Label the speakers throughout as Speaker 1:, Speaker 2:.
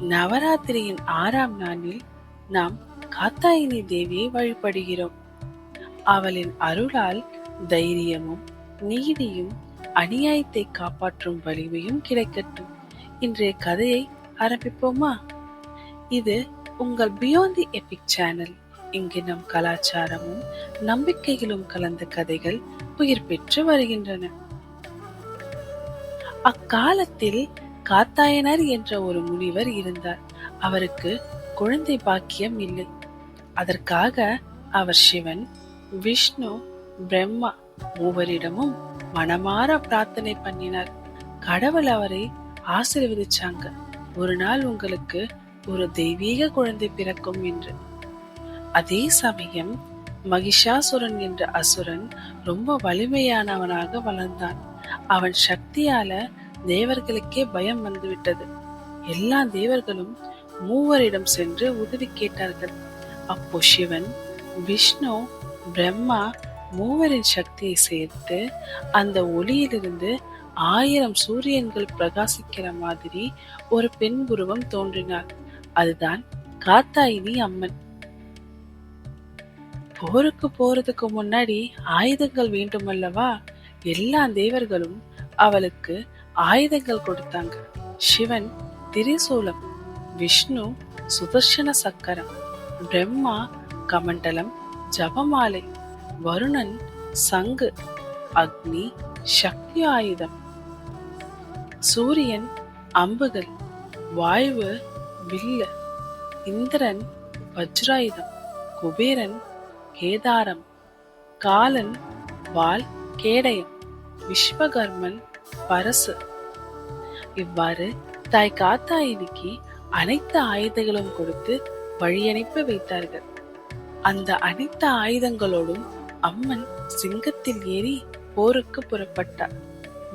Speaker 1: நவராத்திரியின் ஆறாம் நாளில் நாம் காத்தாயினி தேவியை வழிபடுகிறோம். அவளின் அருளால் தைரியமும் நீதியும் அநியாயத்தை காப்பாற்றும் வலிமையும் கிடைக்கட்டும். இன்றைய கதையை ஆரம்பிப்போமா? இது உங்கள் பியாண்ட் தி எபிக் சேனல் இங்கு நம் கலாச்சாரமும் நம்பிக்கைகளும் கலந்த கதைகள் உயிர் பெற்று வருகின்றன. அக்காலத்தில் காத்தாயனர் என்ற ஒரு முனிவர் இருந்தார். அவருக்கு குழந்தை பாக்கியம் இல்லை. அதற்காக அவர் சிவன் விஷ்ணு பிரம்மா மூவரிடமும் மனமாற பிரார்த்தனை பண்ணினார். கடவுள் அவரை ஆசீர்வதிச்சாங்க. ஒரு நாள் உங்களுக்கு ஒரு தெய்வீக குழந்தை பிறக்கும் என்று. அதே சமயம் மகிஷாசுரன் என்ற அசுரன் ரொம்ப வலிமையானவனாக வளர்ந்தான். அவன் சக்தியால தேவர்களுக்கே பயம் வந்துவிட்டது. எல்லா தேவர்களும் மூவரிடம் சென்று உதவி கேட்டார்கள். அப்போ சிவன் விஷ்ணு பிரம்மா மூவரின் சக்தியை சேர்த்து அந்த ஒளியிலிருந்து ஆயிரம் சூரியன்கள் பிரகாசிக்கிற மாதிரி ஒரு பெண் உருவம் தோன்றினார். அதுதான் காத்தாயினி அம்மன். போருக்கு போறதுக்கு முன்னாடி ஆயுதங்கள் வேண்டுமல்லவா? எல்லா தேவர்களும் அவளுக்கு ஆயுதங்கள் கொடுத்தாங்க. சிவன் திரிசூலம் விஷ்ணு சுதர்ஷன சக்கரம் பிரம்மா கமண்டலம் ஜபமாலை வருணன் சங்கு அக்னி சக்தி ஆயுதம். சூரியன் அம்புகள் வாயு வில்ல இந்திரன் வஜ்ராயுதம் குபேரன் கேதாரம் காலன் வால் கேடயம் விஸ்வகர்மன் பரசு. இவ்வாறு தாய் காத்தாயினிக்கு அனைத்து ஆயுதங்களும் கொடுத்து வழியனுப்பி வைத்தார்கள். அந்த அனைத்து ஆயுதங்களோடும் அம்மன் சிங்கத்தில் ஏறி போருக்கு புறப்பட்டார்.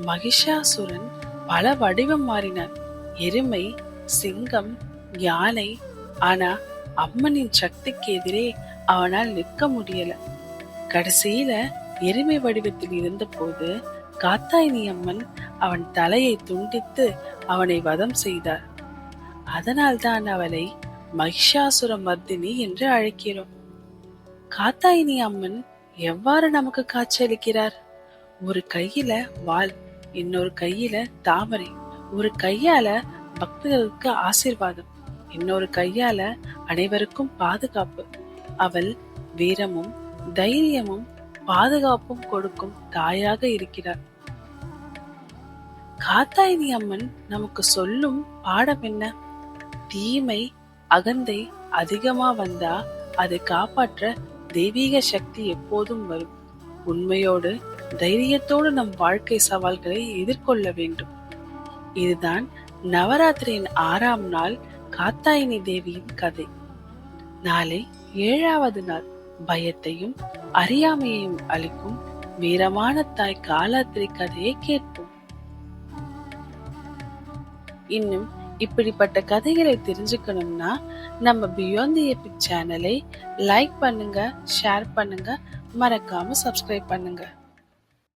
Speaker 1: மகிஷாசுரன் பல வடிவம் மாறினார் எருமை சிங்கம் யானை ஆனா அம்மனின் சக்திக்கு எதிரே அவனால் நிற்க முடியல. கடைசியில எருமை வடிவத்தில் இருந்தபோது காத்தாயினி அம்மன் அவன் தலையை துண்டித்து அவனை வதம் செய்தார். அதனால்தான் அவளை மகிஷாசுர மர்தினி என்று அழைக்கிறோம். காத்தாயினி அம்மன் எவ்வாறு நமக்கு காட்சியளிக்கிறார்? ஒரு கையில வாள் இன்னொரு கையில தாமரை ஒரு கையால பக்தர்களுக்கு ஆசீர்வாதம் இன்னொரு கையால அனைவருக்கும் பாதுகாப்பு. அவள் வீரமும் தைரியமும் பாதுகாப்பும் கொடுக்கும் தாயாக இருக்கிறார். காத்தாயினி அம்மன் நமக்கு சொல்லும் பாடம் என்ன? தீமை அகந்தை அதிகமா வந்தா அதை காப்பாற்ற தெய்வீக சக்தி எப்போதும் வரும். உண்மையோடு தைரியத்தோடு நம் வாழ்க்கை சவால்களை எதிர்கொள்ள வேண்டும். இதுதான் நவராத்திரியின் ஆறாம் நாள் காத்தாயினி தேவியின் கதை. நாளை ஏழாவது நாள். பயத்தையும் அறியாமையையும் அளிக்கும் வீரமான தாய் காலாத்திரி கதையை கேட்போம். இன்னும் இப்படிப்பட்ட கதைகளை தெரிஞ்சுக்கணும்னா நம்ம பியாண்ட் தி எபிக் சேனலை லைக் பண்ணுங்க ஷேர் பண்ணுங்க மறக்காம சப்ஸ்கிரைப் பண்ணுங்க.